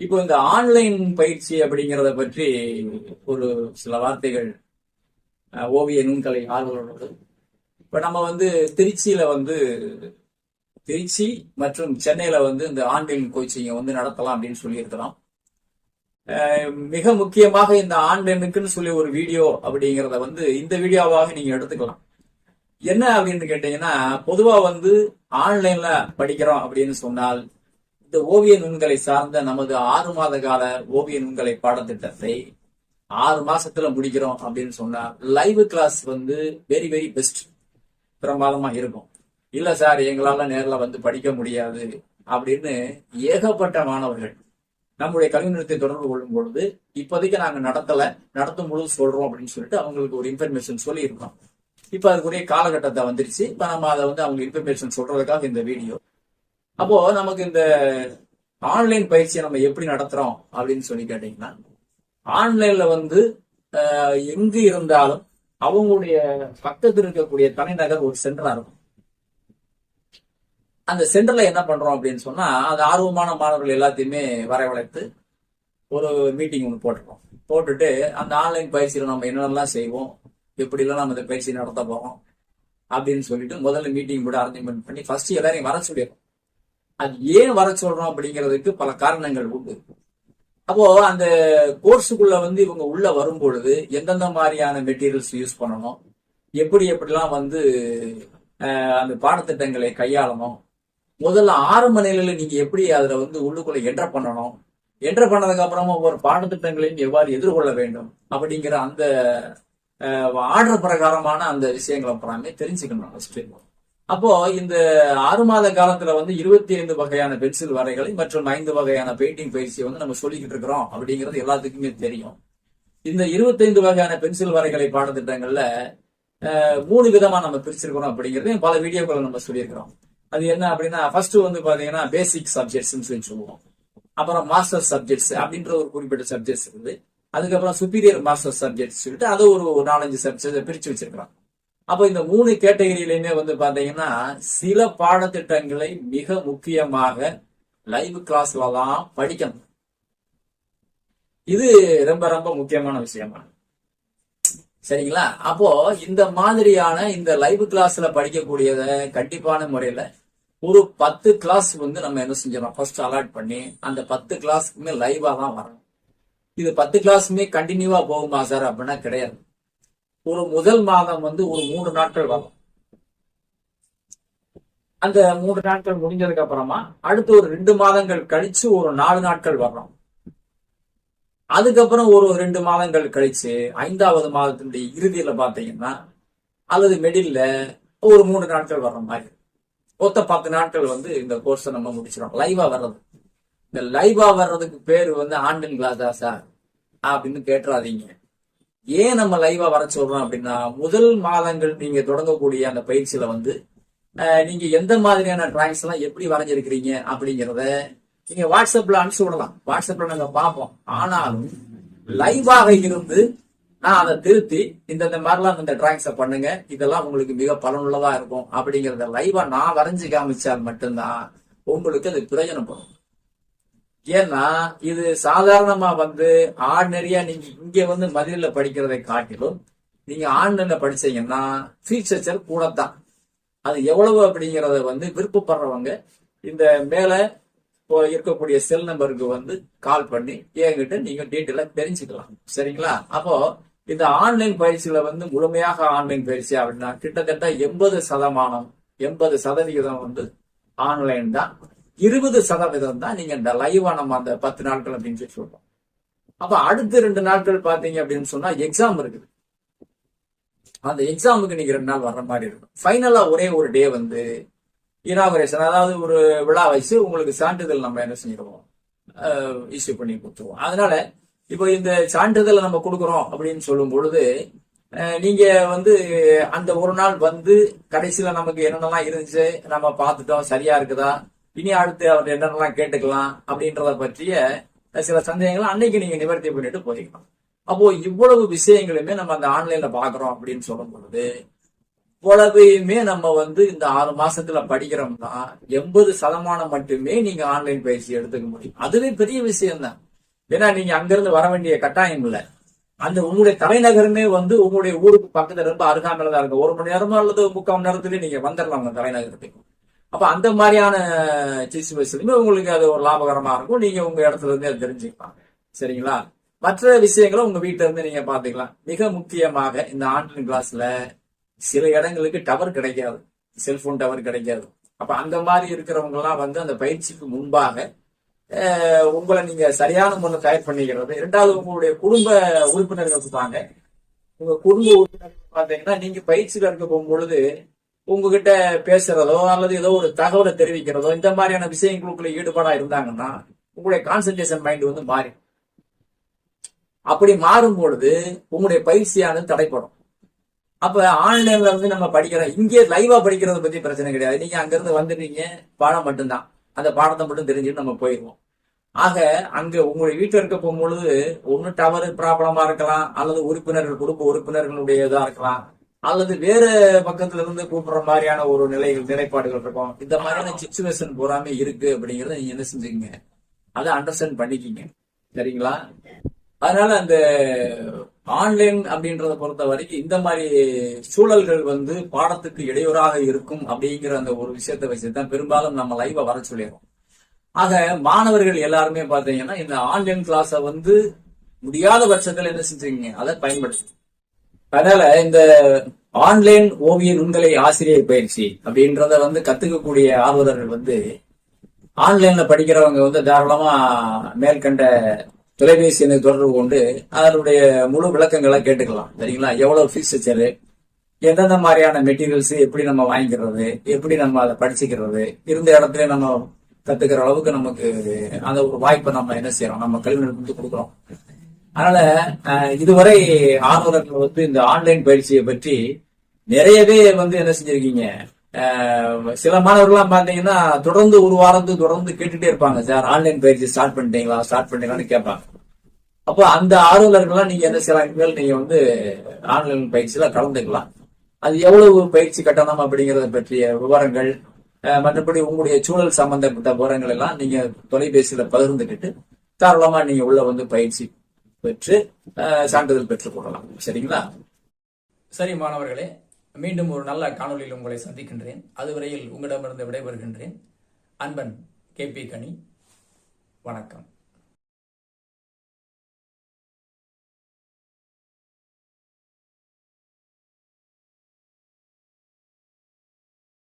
இப்போ இந்த ஆன்லைன் பயிற்சி அப்படிங்கிறத பற்றி ஒரு சில வார்த்தைகள் ஓவிய நுண்கலை ஆர்வலர்களோடு. இப்போ நம்ம வந்து திருச்சியில வந்து திருச்சி மற்றும் சென்னையில வந்து இந்த ஆன்லைன் கோச்சிங்கை வந்து நடத்தலாம் அப்படின்னு சொல்லியிருக்கலாம் மிக முக்கியமாக இந்த ஆன்லைனுக்குன்னு சொல்லி ஒரு வீடியோ அப்படிங்கிறத வந்து இந்த வீடியோவாக நீங்க எடுத்துக்கலாம். என்ன அப்படின்னு கேட்டீங்கன்னா பொதுவா வந்து ஆன்லைன்ல படிக்கிறோம் அப்படின்னு சொன்னால் இந்த ஓவிய நுண்கலை சார்ந்த நமது ஆறு மாத கால ஓவிய நுண்கலை பாடத்திட்டத்தை ஆறு மாசத்துல முடிக்கிறோம் அப்படின்னு சொன்னா லைவ் கிளாஸ் வந்து வெரி வெரி பெஸ்ட் பிரமாதமா இருக்கும். இல்ல சார் எங்களால நேரில் வந்து படிக்க முடியாது அப்படின்னு ஏகப்பட்ட மாணவர்கள் நம்முடைய கல்வி நிறுவனத்தை தொடர்பு கொள்ளும் பொழுது இப்போதைக்கு நாங்க நடத்தல நடத்தும் பொழுது சொல்றோம் அப்படின்னு சொல்லிட்டு அவங்களுக்கு ஒரு இன்ஃபர்மேஷன் சொல்லி இருக்கோம் இப்ப அதுக்குரிய காலகட்டத்தை வந்துருச்சு. இப்ப நம்ம அதை வந்து அவங்க இன்ஃபர்மேஷன் சொல்றதுக்காக இந்த வீடியோ அப்போ நமக்கு இந்த ஆன்லைன் பயிற்சியை நம்ம எப்படி நடத்துறோம் அப்படின்னு சொல்லி கேட்டீங்கன்னா ஆன்லைன்ல வந்து எங்கு இருந்தாலும் அவங்களுடைய பக்கத்தில் இருக்கக்கூடிய தலைநகர் ஒரு சென்டரா இருக்கும். அந்த சென்டர்ல என்ன பண்றோம் அப்படின்னு சொன்னா அது ஆர்வமான மாணவர்கள் எல்லாத்தையுமே வரவழைத்து ஒரு மீட்டிங் ஒன்று போட்டுருக்கோம் போட்டுட்டு அந்த ஆன்லைன் பயிற்சியில நம்ம என்னென்னலாம் செய்வோம் எப்படிலாம் நம்ம இந்த பயிற்சி நடத்த போறோம் அப்படின்னு சொல்லிட்டு முதல்ல மீட்டிங் கூட அரேஞ்ச்மெண்ட் பண்ணி ஃபர்ஸ்ட் எல்லாரையும் வர சொல்லிடுறோம். அது ஏன் வர சொல்றோம் அப்படிங்கிறதுக்கு பல காரணங்கள் உண்டு. அப்போ அந்த கோர்ஸுக்குள்ள வந்து இவங்க உள்ள வரும் பொழுது எந்தெந்த மாதிரியான மெட்டீரியல்ஸ் யூஸ் பண்ணணும்? எப்படி எப்படிலாம் வந்து அந்த பாடத்திட்டங்களை கையாளணும்? முதல்ல ஆரம்ப நிலையில நீங்க எப்படி அதுல வந்து உள்ளுக்குள்ள என்டர் பண்ணணும்? என்டர் பண்ணதுக்கு அப்புறமா ஒவ்வொரு பாடத்திட்டங்களையும் எவ்வாறு எதிர்கொள்ள வேண்டும்? அப்படிங்கிற அந்த ஆர்டர் பிரகாரமான அந்த விஷயங்களை அப்புறமே தெரிஞ்சுக்கணும் ஃபர்ஸ்ட் அப்போ இந்த ஆறு மாத காலத்துல வந்து இருபத்தி ஐந்து வகையான பென்சில் வரைகளை மற்றும் ஐந்து வகையான பெயிண்டிங் பயிற்சியை வந்து நம்ம சொல்லிக்கிட்டு இருக்கிறோம் அப்படிங்கிறது எல்லாத்துக்குமே தெரியும். இந்த இருபத்தைந்து வகையான பென்சில் வரைகளை பாடத்திட்டங்கள்ல மூணு விதமா நம்ம பிரிச்சிருக்கிறோம் அப்படிங்கிறது பல வீடியோக்களை நம்ம சொல்லியிருக்கிறோம். அது என்ன அப்படின்னா ஃபர்ஸ்ட் வந்து பாத்தீங்கன்னா பேசிக் சப்ஜெக்ட்ஸ்னு சொல்லி சொல்லுவோம். அப்புறம் மாஸ்டர் சப்ஜெக்ட்ஸ் அப்படின்ற ஒரு குறிப்பிட்ட சப்ஜெக்ட்ஸ் இருக்குது அதுக்கப்புறம் சுப்பீரியர் மாஸ்டர் சப்ஜெக்ட்ஸ் சொல்லிட்டு அது ஒரு நாலஞ்சு சப்ஜெக்ட் பிரிச்சு வச்சிருக்கிறோம். அப்போ இந்த மூணு கேட்டகரியிலுமே வந்து பாத்தீங்கன்னா சில பாடத்திட்டங்களை மிக முக்கியமாக லைவ் கிளாஸ்ல தான் படிக்கணும். இது ரொம்ப ரொம்ப முக்கியமான விஷயமா. சரிங்களா? அப்போ இந்த மாதிரியான இந்த லைவ் கிளாஸ்ல படிக்கக்கூடியத கண்டிப்பான முறையில ஒரு பத்து கிளாஸ் வந்து நம்ம என்ன செஞ்சிடலாம் ஃபர்ஸ்ட் அலாட் பண்ணி அந்த பத்து கிளாஸ்க்குமே லைவா தான் வரணும். இது பத்து கிளாஸுமே கண்டினியூவா போகுமா சார் அப்படின்னா கிடையாது. ஒரு முதல் மாதம் வந்து ஒரு மூன்று நாட்கள் வரும் அந்த மூன்று நாட்கள் முடிஞ்சதுக்கு அப்புறமா அடுத்து ஒரு ரெண்டு மாதங்கள் கழிச்சு ஒரு நாலு நாட்கள் வர்றோம் அதுக்கப்புறம் ஒரு ரெண்டு மாதங்கள் கழிச்சு ஐந்தாவது மாதத்தினுடைய இறுதியில பாத்தீங்கன்னா அல்லது மிடில்ல ஒரு மூணு நாட்கள் வர்ற மாதிரி. மொத்த பத்து நாட்கள் வந்து இந்த கோர்ஸை நம்ம முடிச்சிடும் லைவா வர்றது. இந்த லைவா வர்றதுக்கு பேரு வந்து ஆன்லைன் கிளாஸா சார்? அப்படின்னு கேட்டுறாதீங்க. ஏன் நம்ம லைவா வர சொல்றோம் அப்படின்னா முதல் மாதங்கள் நீங்க தொடங்கக்கூடிய அந்த பயிற்சியில வந்து நீங்க எந்த மாதிரியான டிராயிங்ஸ் எல்லாம் எப்படி வரைஞ்சிருக்கிறீங்க அப்படிங்கிறத நீங்க வாட்ஸ்அப்ல அனுப்பிச்சு விடலாம். வாட்ஸ்அப்ல நாங்க பார்ப்போம். ஆனாலும் லைவாக இருந்து நான் அதை திருத்தி இந்த இந்த மாதிரிலாம் இந்த டிராயிங்ஸை பண்ணுங்க. இதெல்லாம் உங்களுக்கு மிக பலனுள்ளதா இருக்கும். அப்படிங்கறத லைவா நான் வரைஞ்சு காமிச்சால் மட்டும்தான் உங்களுக்கு அது பிரயோஜனப்படும் ஏன்னா இது சாதாரணமா வந்து ஆர்டினரியா நீங்க இங்க வந்து மதுரையில படிக்கிறதை காட்டிலும் நீங்க ஆன்லைன்ல படிச்சீங்கன்னா ஃபீச்சர் கூடத்தான். அது எவ்வளவு அப்படிங்கறத வந்து விருப்பப்படுறவங்க இந்த மேல இப்போ இருக்கக்கூடிய செல் நம்பருக்கு வந்து கால் பண்ணி என்கிட்ட நீங்க டீட்டெயிலா தெரிஞ்சுக்கலாம். சரிங்களா? அப்போ இந்த ஆன்லைன் பயிற்சியில வந்து முழுமையாக ஆன்லைன் பயிற்சி அப்படின்னா கிட்டத்தட்ட எண்பது சதமானம் எண்பது சதவிகிதம் வந்து ஆன்லைன் தான். இருபது சதவீதம் தான் நீங்க இந்த லைவா நம்ம அந்த பத்து நாட்கள் அப்படின்னு சொல்லி சொல்றோம். அப்ப அடுத்த ரெண்டு நாட்கள் பாத்தீங்க அப்படின்னு சொன்னா எக்ஸாம் இருக்குது. அந்த எக்ஸாமுக்கு நீங்க ரெண்டு நாள் வர்ற மாதிரி இருக்கும். ஃபைனலா ஒரே ஒரு டே வந்து இனாகரேஷன் அதாவது ஒரு விழா வச்சு உங்களுக்கு சான்றிதழ் நம்ம என்ன செஞ்சிருவோம்? இஷ்யூ பண்ணி கொடுத்துருவோம். அதனால இப்போ இந்த சான்றிதழை நம்ம கொடுக்குறோம் அப்படின்னு சொல்லும் பொழுது நீங்க வந்து அந்த ஒரு நாள் வந்து கடைசியில நமக்கு என்னென்னலாம் இருந்துச்சு? நம்ம பார்த்துட்டோம். சரியா இருக்குதா? இனி அடுத்து அவர் என்னென்னலாம் கேட்டுக்கலாம் அப்படின்றத பற்றிய சில சந்தேகங்களை அன்னைக்கு நீங்க நிவர்த்தி பண்ணிட்டு போய்க்கலாம் அப்போ இவ்வளவு விஷயங்களுமே நம்ம அந்த ஆன்லைன்ல பாக்குறோம் அப்படின்னு சொல்லும் பொழுது இவ்வளவையுமே நம்ம வந்து இந்த ஆறு மாசத்துல படிக்கிறோம்னா எண்பது சதமானம் மட்டுமே நீங்க ஆன்லைன் பயிற்சி எடுத்துக்க முடியும். அதுவே பெரிய விஷயம் தான் ஏன்னா நீங்க அங்கிருந்து வர வேண்டிய கட்டாயம் இல்லை. அந்த உங்களுடைய தலைநகரமே வந்து உங்களுடைய ஊருக்கு பக்கத்துல ரொம்ப அருகாமையில தான் இருக்கு. ஒரு மணி நேரமோ அல்லது முக்கால் மணி நேரத்துலயே நீங்க வந்துடலாம் உங்க தலைநகரத்துக்கு. அப்ப அந்த மாதிரியான சிச்சுவேஷனுமே உங்களுக்கு அது ஒரு லாபகரமா இருக்கும். நீங்க உங்க இடத்துல இருந்து அதை தெரிஞ்சுக்கலாம். சரிங்களா? மற்ற விஷயங்களை உங்க வீட்டுல இருந்து நீங்க பாத்துக்கலாம் மிக முக்கியமாக இந்த ஆன்லைன் கிளாஸ்ல சில இடங்களுக்கு டவர் கிடைக்காது. செல்போன் டவர் கிடைக்காது. அப்ப அந்த மாதிரி இருக்கிறவங்க எல்லாம் வந்து அந்த பயிற்சிக்கு முன்பாக உங்களை நீங்க சரியான முறையில் தயார் பண்ணிக்கிறது. இரண்டாவது உங்களுடைய குடும்ப உறுப்பினர்கள் இருப்பாங்க. உங்க குடும்ப உறுப்பினர்கள் பாத்தீங்கன்னா நீங்க பயிற்சியில இருக்க போகும்பொழுது உங்ககிட்ட பேசுறதோ அல்லது ஏதோ ஒரு தகவலை தெரிவிக்கிறதோ இந்த மாதிரியான விஷயங்களுக்குள்ள ஈடுபாடா இருந்தாங்கன்னா உங்களுடைய கான்சன்ட்ரேஷன் மைண்ட் வந்து மாறி அப்படி மாறும் பொழுது உங்களுடைய பயிற்சியானது தடைப்படும் அப்ப ஆன்லைன்ல வந்து நம்ம படிக்கிறோம் இங்கே லைவா படிக்கிறத பத்தி பிரச்சனை கிடையாது. நீங்க அங்கிருந்து வந்துடுறீங்க பாடம் மட்டும்தான். அந்த பாடத்தை மட்டும் தெரிஞ்சுட்டு நம்ம போயிடுவோம். ஆக அங்க உங்களுடைய வீட்டில் இருக்க போகும்பொழுது ஒண்ணு டவர் ப்ராப்ளமா இருக்கலாம் அல்லது உறுப்பினர்கள் குடும்ப உறுப்பினர்களுடைய இதா இருக்கலாம். அல்லது வேற பக்கத்துல இருந்து கூப்பிடுற மாதிரியான ஒரு நிலைகள் நிலைப்பாடுகள் இருக்கும். இந்த மாதிரியான சுச்சுவேஷன் பூராமே இருக்கு அப்படிங்கறத நீங்க என்ன செஞ்சீங்க அதை அண்டர்ஸ்டாண்ட் பண்ணிக்கிங்க. சரிங்களா? அதனால அந்த ஆன்லைன் அப்படின்றத பொறுத்த வரைக்கும் இந்த மாதிரி சூழல்கள் வந்து பாடத்துக்கு இடையூறாக இருக்கும் அப்படிங்கிற அந்த ஒரு விஷயத்தை வச்சுதான் பெரும்பாலும் நம்ம லைவா வர சொல்லிடுறோம். ஆக மாணவர்கள் எல்லாருமே பாத்தீங்கன்னா இந்த ஆன்லைன் கிளாஸை வந்து முடியாத பட்சத்துல என்ன செஞ்சீங்க அதை பயன்படுத்தி அதனால இந்த ஆன்லைன் ஓவிய நுண்கலை ஆசிரியர் பயிற்சி அப்படின்றத வந்து கத்துக்கக்கூடிய ஆர்வலர்கள் வந்து ஆன்லைன்ல படிக்கிறவங்க வந்து தாராளமா மேற்கண்ட தொலைபேசி எண்ணை தொடர்பு கொண்டு அதனுடைய முழு விளக்கங்களை கேட்டுக்கலாம். சரிங்களா? எவ்வளவு ஃபீஸ் ஸ்ட்ரக்சரு எந்தெந்த மாதிரியான மெட்டீரியல்ஸ் எப்படி நம்ம வாங்கிக்கிறது? எப்படி நம்ம அதை படிச்சுக்கிறது? இருந்த இடத்துல நம்ம கத்துக்கிற அளவுக்கு நமக்கு அந்த ஒரு வாய்ப்பை நம்ம என்ன செய்யறோம்? நம்ம கல்வி நிறுவனத்துக்கு கொடுக்குறோம். அதனால இதுவரை ஆர்வலர்கள் வந்து இந்த ஆன்லைன் பயிற்சியை பற்றி நிறையவே வந்து என்ன செஞ்சிருக்கீங்க? சில மாணவர்கள்லாம் பாத்தீங்கன்னா தொடர்ந்து ஒரு வாரத்து தொடர்ந்து கேட்டுட்டே இருப்பாங்க. சார் ஆன்லைன் பயிற்சி ஸ்டார்ட் பண்ணிட்டீங்களா? ஸ்டார்ட் பண்ணிட்டீங்களான்னு கேட்பாங்க. அப்போ அந்த ஆர்வலர்கள்லாம் நீங்க என்ன செய்யலாம்? நீங்க வந்து ஆன்லைன் பயிற்சியில கலந்துக்கலாம். அது எவ்வளவு பயிற்சி கட்டணம் அப்படிங்கறத பற்றிய விவரங்கள் மற்றபடி உங்களுடைய சூழல் சம்பந்தப்பட்ட விவரங்கள் எல்லாம் நீங்க தொலைபேசியில பகிர்ந்துக்கிட்டு தாராளமா நீங்க உள்ள வந்து பயிற்சி பெற்று சான்றிதழ் பெற்றுக் கொள்ளலாம். சரிங்களா? சரி மாணவர்களே மீண்டும் ஒரு நல்ல காணொளியில் உங்களை சந்திக்கின்றேன். அதுவரையில் உங்களிடமிருந்து விடைபெறுகின்றேன். அன்பன் கே பி கனி. வணக்கம்.